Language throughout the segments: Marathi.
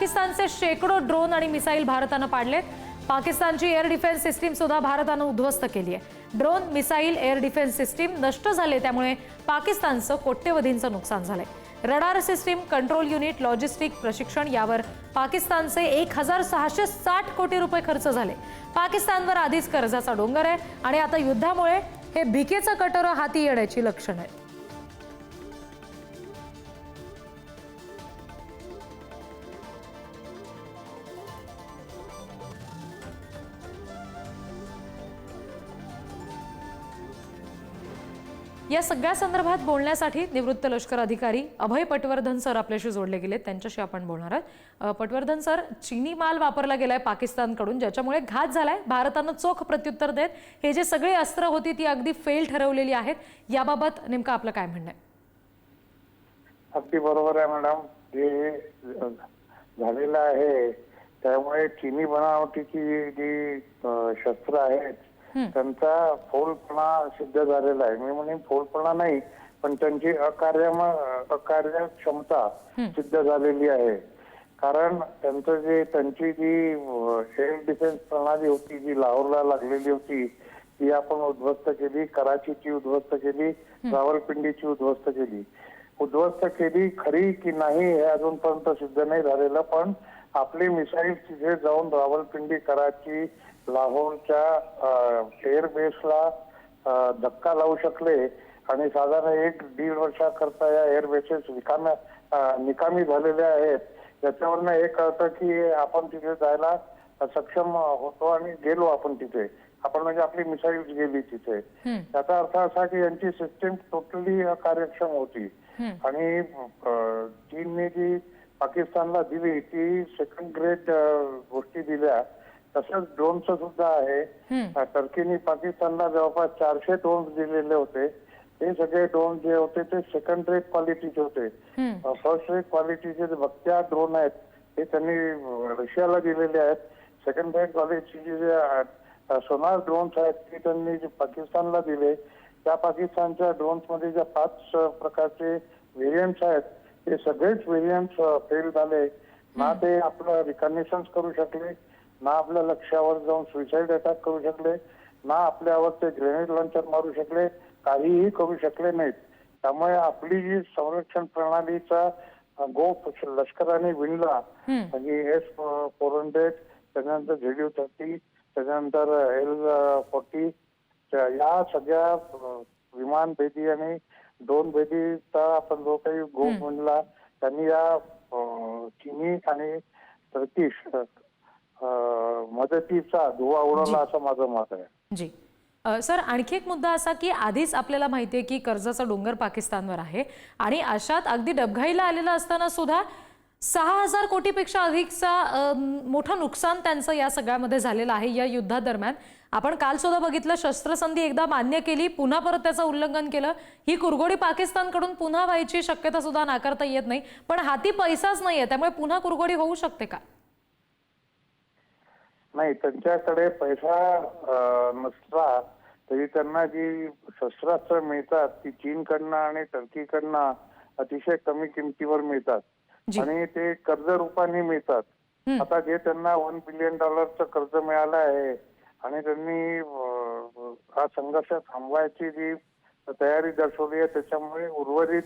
पाकिस्तानचे शेकडो ड्रोन आणि मिसाईल भारतानं पाडलेत. पाकिस्तानची एअर डिफेन्स सिस्टीम सुद्धा भारतानं उद्ध्वस्त केली आहे. Drone missile air defence system नष्ट झाले त्यामुळे पाकिस्तानचं कोट्यवधींचं नुकसान झालंय. Radar system control unit logistic प्रशिक्षण यावर पाकिस्तानचे एक हजार सहाशे साठ कोटी रुपये खर्च झाले. पाकिस्तानवर आधीच कर्जाचा डोंगर आहे आणि आता युद्धामुळे हे भिकेचं कटोरं हाती येण्याची लक्षणं आहेत. या सगळ्या संदर्भात बोलण्यासाठी निवृत्त लष्कर अधिकारी अभय पटवर्धन सर आपल्याशी जोडले गेले. त्यांच्याशी आपण बोलणार आहोत. पटवर्धन सर चीनी माल वापरला गेलाय पाकिस्तानकडून ज्याच्यामुळे घात झालाय. भारतानं चोख प्रत्युत्तर देत हे जे सगळे अस्त्र होती ती अगदी फेल ठरवलेली आहेत. याबाबत नेमकं आपलं काय म्हणणं आहे? अगदी बरोबर आहे मॅडम. जे झालेलं आहे त्यामुळे चिनी बनावटीची जी शस्त्र आहेत त्यांचा फोलपणा सिद्ध झालेला आहे. मी म्हणेन फोलपणा नाही पण त्यांची अकार्यम अकार्य क्षमता सिद्ध झालेली आहे. कारण त्यांचं जे त्यांची जी एअर डिफेन्स प्रणाली होती जी लाहोरला लागलेली होती ती आपण उद्ध्वस्त केली कराचीची उद्ध्वस्त केली रावलपिंडीची उद्ध्वस्त केली. उद्ध्वस्त केली खरी की नाही हे अजूनपर्यंत सिद्ध नाही झालेलं पण आपली मिसाईल तिथे जाऊन रावलपिंडी कराची लाहोरच्या एअर बेसला अ, धक्का लावू शकले आणि साधारण एक दीड वर्षाकरता या एअर बेसेस रिकाम्या निकामी झालेल्या आहेत. याच्यावरनं हे कळतं की आपण तिथे जायला सक्षम होतो आणि गेलो आपण तिथे. आपण म्हणजे आपली मिसाईल गेली तिथे. त्याचा अर्थ असा की यांची सिस्टीम टोटली कार्यक्षम होती. आणि चीनने जी पाकिस्तानला दिली ती सेकंड ग्रेड गोष्टी दिल्या. तसंच ड्रोनचं सुद्धा आहे. टर्कीने पाकिस्तानला जवळपास चारशे ड्रोन्स दिलेले होते. ते सगळे ड्रोन जे होते ते सेकंड रेट क्वालिटीचे होते. फर्स्ट रेट क्वालिटीचे जे भक्त्या ड्रोन आहेत ते त्यांनी रशियाला दिलेले आहेत. सेकंड रेट क्वालिटीचे जे सोनार ड्रोन्स आहेत ते त्यांनी जे पाकिस्तानला दिले. त्या पाकिस्तानच्या ड्रोन्समध्ये ज्या पाच प्रकारचे व्हेरियंट्स आहेत ते सगळेच व्हेरियंट्स फेल झाले. ना ते आपलं रिकॉग्निशन्स करू शकले ना आपल्या लक्ष्यावर जाऊन सुसाईड अटॅक करू शकले ना आपल्यावर ते ग्रेनेड लॉन्चर मारू शकले काहीही करू शकले नाहीत. त्यामुळे आपली जी संरक्षण प्रणालीचा गोप लष्कराने विणला म्हणजे एस फोर हंड्रेड त्याच्यानंतर झेड्यू थर्टी त्याच्यानंतर एल फोर्टी या सगळ्या विमान भेदी आणि ड्रोन भेदीचा आपण जो काही गोप विणला त्यांनी या चिनी आणि टर्किश अ, मदतीचा धुवा उडवला असं माझं मत आहे. जी. अ, सर आणखी एक मुद्दा असा की आधीच आपल्याला माहिती आहे की कर्जाचा डोंगर पाकिस्तानवर आहे आणि अशात अगदी डबघाईला आलेलं असताना सुद्धा सहा हजार कोटीपेक्षा अधिकचा अ, मोठं नुकसान त्यांचं या सगळ्यामध्ये झालेलं आहे या युद्धादरम्यान. आपण काल सुद्धा बघितलं शस्त्रसंधी एकदा मान्य केली पुन्हा परत त्याचं उल्लंघन केलं. ही कुरघोडी पाकिस्तानकडून पुन्हा व्हायची शक्यता सुद्धा नाकारता येत नाही. पण हाती पैसाच नाहीये त्यामुळे पुन्हा कुरघोडी होऊ शकते का? नाही त्यांच्याकडे पैसा नसला तरी त्यांना जी शस्त्रास्त्र मिळतात ती चीनकडनं आणि टर्कीकडनं अतिशय कमी किमतीवर मिळतात. आणि ते कर्ज रूपाने मिळतात आता जे त्यांना वन बिलियन डॉलरचं कर्ज मिळालं आहे आणि त्यांनी हा संघर्ष थांबवायची जी तयारी दर्शवली आहे त्याच्यामुळे उर्वरित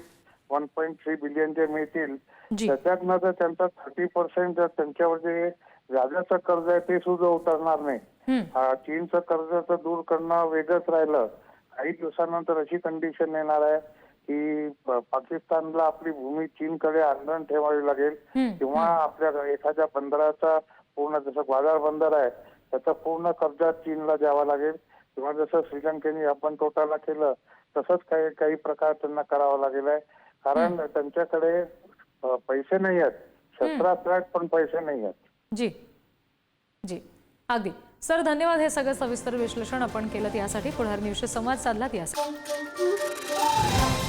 वन पॉईंट थ्री बिलियन जे मिळतील. त्याच्यातनं जर त्यांचा थर्टी पर्सेंट जर त्यांच्यावर जे व्याजाचं कर्ज आहे ते सुद्धा उतरणार नाही. हा, चीनचं कर्ज तर दूर करणं वेगळंच राहिलं. काही दिवसानंतर अशी कंडिशन येणार आहे की पाकिस्तानला आपली भूमी चीनकडे आंदोलन ठेवावी लागेल. किंवा आपल्या एखाद्या बंदराचा पूर्ण जसं ग्वादार बंदर आहे त्याचा पूर्ण कर्जा चीनला द्यावा लागेल. किंवा जसं श्रीलंकेने आपण टोटाला केलं तसंच काही काही प्रकार त्यांना करावा लागेल आहे. कारण त्यांच्याकडे पैसे नाही आहेत. शस्त्रास्त्र आहेत पण पैसे नाही आहेत. जी. जी. अगदी. सर धन्यवाद. हे सगळं सविस्तर विश्लेषण आपण केलं. यासाठी पुढार न्यूजशी संवाद साधलात यासाठी.